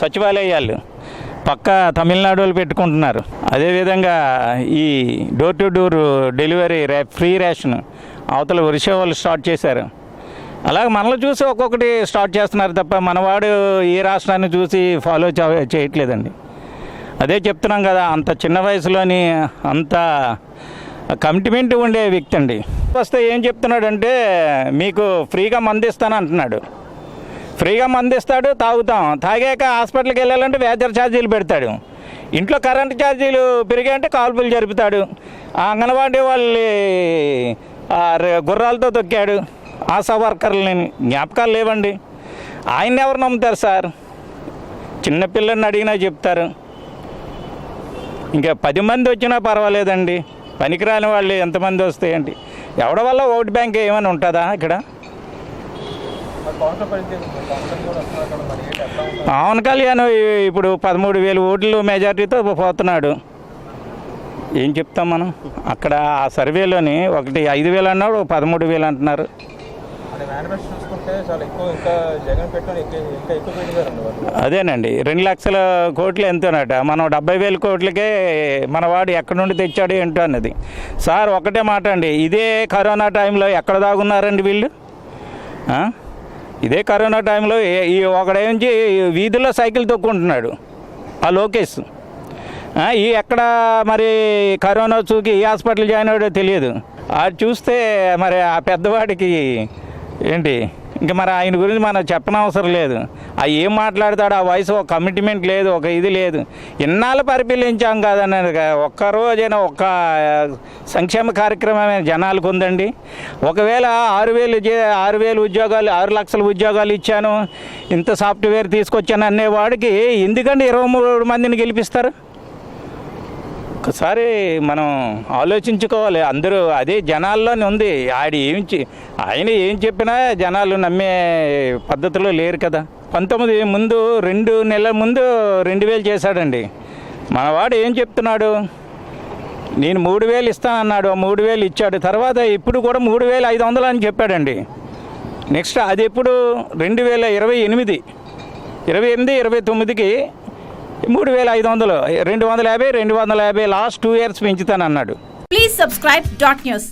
సచివాలయాలు పక్క తమిళనాడు వాళ్ళు పెట్టుకుంటున్నారు అదేవిధంగా ఈ డోర్ టు డోర్ డెలివరీ రే ఫ్రీ రేషన్ అవతల ఒరిషా వాళ్ళు స్టార్ట్ చేశారు. అలాగే మనల్ని చూసి ఒక్కొక్కటి స్టార్ట్ చేస్తున్నారు తప్ప మనవాడు ఏ రాష్ట్రాన్ని చూసి ఫాలో చేయట్లేదండి. అదే చెప్తున్నాం కదా అంత చిన్న వయసులోని అంత కమిట్మెంట్ ఉండే వ్యక్తి అండి. వస్తే ఏం చెప్తున్నాడంటే మీకు ఫ్రీగా మందిస్తాను అంటున్నాడు. ఫ్రీగా మందిస్తాడు తాగుతాం. తాగాక హాస్పిటల్కి వెళ్ళాలంటే వేతర ఛార్జీలు పెడతాడు. ఇంట్లో కరెంట్ ఛార్జీలు పెరిగాయంటే కాల్పులు జరుపుతాడు. అంగన్వాడీ వాళ్ళు గుర్రాలతో తొక్కాడు. ఆశా వర్కర్లని జ్ఞాపకాలు లేవండి. ఆయన ఎవరు నమ్ముతారు సార్? చిన్నపిల్లల్ని అడిగినా చెప్తారు. ఇంకా పది మంది వచ్చినా పర్వాలేదండి. పనికిరాని వాళ్ళు ఎంతమంది వస్తాయండి. ఎవడ వల్ల ఓట్ బ్యాంక్ ఏమైనా ఉంటుందా ఇక్కడ? పవన్ కళ్యాణ్ ఇప్పుడు పదమూడు వేలు ఓట్లు మెజార్టీతో పోతున్నాడు. ఏం చెప్తాం మనం? అక్కడ ఆ సర్వేలోని ఒకటి ఐదు వేలు అన్నాడు పదమూడు వేలు అంటున్నారు. అదేనండి రెండు లక్షల కోట్లు ఎంతోనట. మనం డెబ్బై వేల కోట్లకే మనవాడు ఎక్కడి నుండి తెచ్చాడు ఏంటో అన్నది. సార్ ఒకటే మాట అండి ఇదే కరోనా టైంలో ఎక్కడ దాగున్నారండి వీళ్ళు? ఇదే కరోనా టైంలో ఈ ఒకడేంచి వీధుల్లో సైకిల్ తొక్కుంటున్నాడు ఆ లోకేష్. ఈ ఎక్కడ మరి కరోనా చూకి ఏ హాస్పిటల్ జాయిన్ అయ్యాడో తెలియదు. అది చూస్తే మరి ఆ పెద్దవాడికి ఏంటి ఇంక మరి ఆయన గురించి మనం చెప్పనవసరం లేదు. ఆ ఏం మాట్లాడతాడు ఆ వయసు ఒక కమిట్మెంట్ లేదు ఒక ఇది లేదు. ఇన్నాళ్ళు పరిశీలించాం కదన్నది ఒక్క రోజైనా ఒక్క సంక్షేమ కార్యక్రమం జనాలకు ఉందండి. ఒకవేళ ఆరు వేలు ఆరు వేలు ఉద్యోగాలు ఆరు లక్షల ఉద్యోగాలు ఇచ్చాను ఇంత సాఫ్ట్వేర్ తీసుకొచ్చాను అనేవాడికి ఎందుకండి ఇరవై మూడు మందిని గెలిపిస్తారు? ఒకసారి మనం ఆలోచించుకోవాలి. అందరూ అదే జనాల్లోనే ఉంది. ఆడ ఏం ఆయన ఏం చెప్పినా జనాలు నమ్మే పద్ధతిలో లేరు కదా. పంతొమ్మిది ముందు రెండు నెలల ముందు రెండు వేలు చేశాడండి. మనవాడు ఏం చెప్తున్నాడు? నేను మూడు వేలు ఇస్తానన్నాడు ఆ మూడు వేలు ఇచ్చాడు. తర్వాత ఇప్పుడు కూడా మూడు వేలు ఐదు వందలు అని చెప్పాడండి. నెక్స్ట్ అది ఎప్పుడు? రెండు వేల ఇరవై ఎనిమిది. ఇరవై ఎనిమిది ఇరవై తొమ్మిదికి మూడు వేల ఐదు వందలు. రెండు వందల యాభై రెండు వందల యాభై last two years పెంచుతానన్నాడు. Please subscribe dot news